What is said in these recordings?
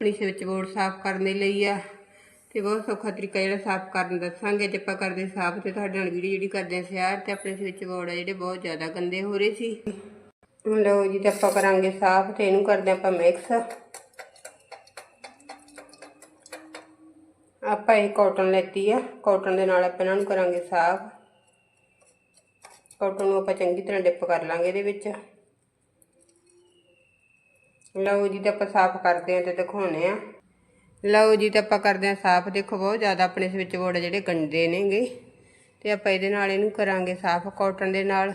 ਆਪਣੀ switch board ਸਾਫ਼ ਕਰਨ ਦੇ ਲਈ ਆ ਤੇ ਬਹੁਤ ਸੌਖਾ ਤਰੀਕਾ ਜਿਹੜਾ ਸਾਫ਼ ਕਰਨ ਦੱਸਾਂਗੇ ਜੇ ਆਪਾਂ ਕਰਦੇ ਸਾਫ਼ ਤੇ ਤੁਹਾਡੇ ਨਾਲ ਵੀਡੀਓ ਜਿਹੜੀ ਕਰਦੇ ਆ ਸ਼ੇਅਰ ਤੇ ਆਪਣੇ ਸਵਿਚ ਬੋਰਡ ਆ ਜਿਹੜੇ ਬਹੁਤ ਜ਼ਿਆਦਾ ਗੰਦੇ ਹੋ ਰਹੇ ਸੀ। ਹੁਣ ਲਓ ਜੀ ਤੇ ਆਪਾਂ ਕਰਾਂਗੇ ਸਾਫ਼ ਤੇ ਇਹਨੂੰ ਕਰਦੇ ਆਪਾਂ ਮਿਕਸ ਆਪਾਂ ਇਹ ਕਾਟਨ ਲੈਤੀ ਆ ਕਾਟਨ ਦੇ ਨਾਲ ਆਪਾਂ ਇਹਨਾਂ ਨੂੰ ਕਰਾਂਗੇ ਸਾਫ਼। ਕਾਟਨ ਨੂੰ ਆਪਾਂ ਚੰਗੀ ਤਰ੍ਹਾਂ ਡਿਪ ਕਰ ਲਾਂਗੇ ਇਹਦੇ ਵਿੱਚ। ਲਓ ਜੀ ਤੇ ਆਪਾਂ ਸਾਫ਼ ਕਰਦੇ ਆਂ ਤੇ ਦਿਖਾਉਨੇ ਆ ਲਓ ਜੀ ਤੇ ਆਪਾਂ ਕਰਦੇ ਆਂ ਸਾਫ਼। ਦੇਖੋ ਬਹੁਤ ਜ਼ਿਆਦਾ ਆਪਣੇ ਸਵਿਚ ਬੋਰਡ ਜਿਹੜੇ ਗੰਦੇ ਨੇਗੇ। ਤੇ ਆਪਾਂ ਇਹਦੇ ਨਾਲ ਇਹਨੂੰ ਕਰਾਂਗੇ ਸਾਫ਼ ਕਾਟਨ ਦੇ ਨਾਲ।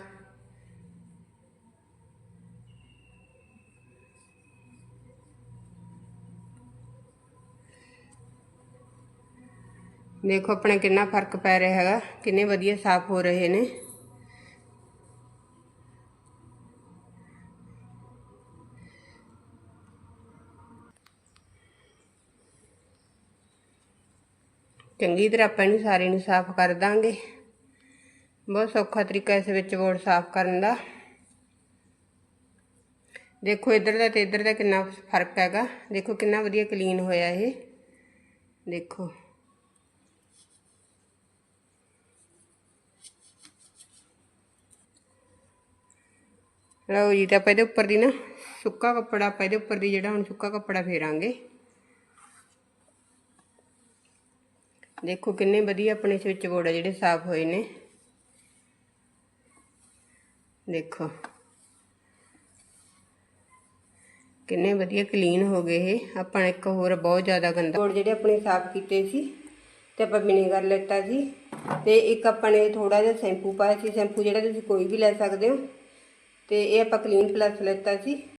ਦੇਖੋ ਆਪਣੇ ਕਿੰਨਾ ਫ਼ਰਕ ਪੈ ਰਿਹਾ ਹੈਗਾ। ਕਿੰਨੇ ਵਧੀਆ ਸਾਫ਼ ਹੋ ਰਹੇ ਨੇ। ਚੰਗੀ ਤਰ੍ਹਾਂ ਆਪਾਂ ਇਹਨੂੰ ਸਾਰੇ ਨੂੰ ਸਾਫ਼ ਕਰ ਦਾਂਗੇ। ਬਹੁਤ ਸੌਖਾ ਤਰੀਕਾ ਇਸ ਵਿੱਚ ਬੋਰਡ ਸਾਫ਼ ਕਰਨ ਦਾ। ਦੇਖੋ ਇੱਧਰ ਦਾ ਤੇ ਇੱਧਰ ਦਾ ਕਿੰਨਾ ਫ਼ਰਕ ਹੈਗਾ। ਦੇਖੋ ਕਿੰਨਾ ਵਧੀਆ ਕਲੀਨ ਹੋਇਆ ਇਹ। ਦੇਖੋ। ਲਓ ਜੀ, ਤਾਂ ਆਪਾਂ ਇਹਦੇ ਉੱਪਰ ਦੀ ਨਾ ਸੁੱਕਾ ਕੱਪੜਾ, ਆਪਾਂ ਇਹਦੇ ਉੱਪਰ ਦੀ ਜਿਹੜਾ ਹੁਣ ਸੁੱਕਾ ਕੱਪੜਾ ਫੇਰਾਂਗੇ। ਦੇਖੋ ਕਿੰਨੇ ਵਧੀਆ ਆਪਣੇ ਸਵਿਚ ਬੋਰਡ ਆ ਜਿਹੜੇ ਸਾਫ਼ ਹੋਏ ਨੇ। ਦੇਖੋ। ਕਿੰਨੇ ਵਧੀਆ ਕਲੀਨ ਹੋ ਗਏ ਇਹ। ਆਪਾਂ ਨੇ ਇੱਕ ਹੋਰ ਬਹੁਤ ਜ਼ਿਆਦਾ ਗੰਦਾ ਬੋਰਡ ਜਿਹੜੇ ਆਪਣੇ ਸਾਫ਼ ਕੀਤੇ ਸੀ ਤੇ ਆਪਾਂ ਵਿਨੇਗਰ ਲੈਤਾ ਸੀ। ਤੇ ਇੱਕ ਆਪਾਂ ਨੇ ਥੋੜਾ ਜਿਹਾ ਸ਼ੈਂਪੂ ਪਾਇਆ ਸੀ। ਸ਼ੈਂਪੂ ਜਿਹੜਾ ਤੁਸੀਂ ਕੋਈ ਵੀ ਲੈ ਸਕਦੇ ਹੋ। ਤੇ ਇਹ ਆਪਾਂ ਕਲੀਨ ਪਲੱਸ ਲੈਤਾ ਸੀ।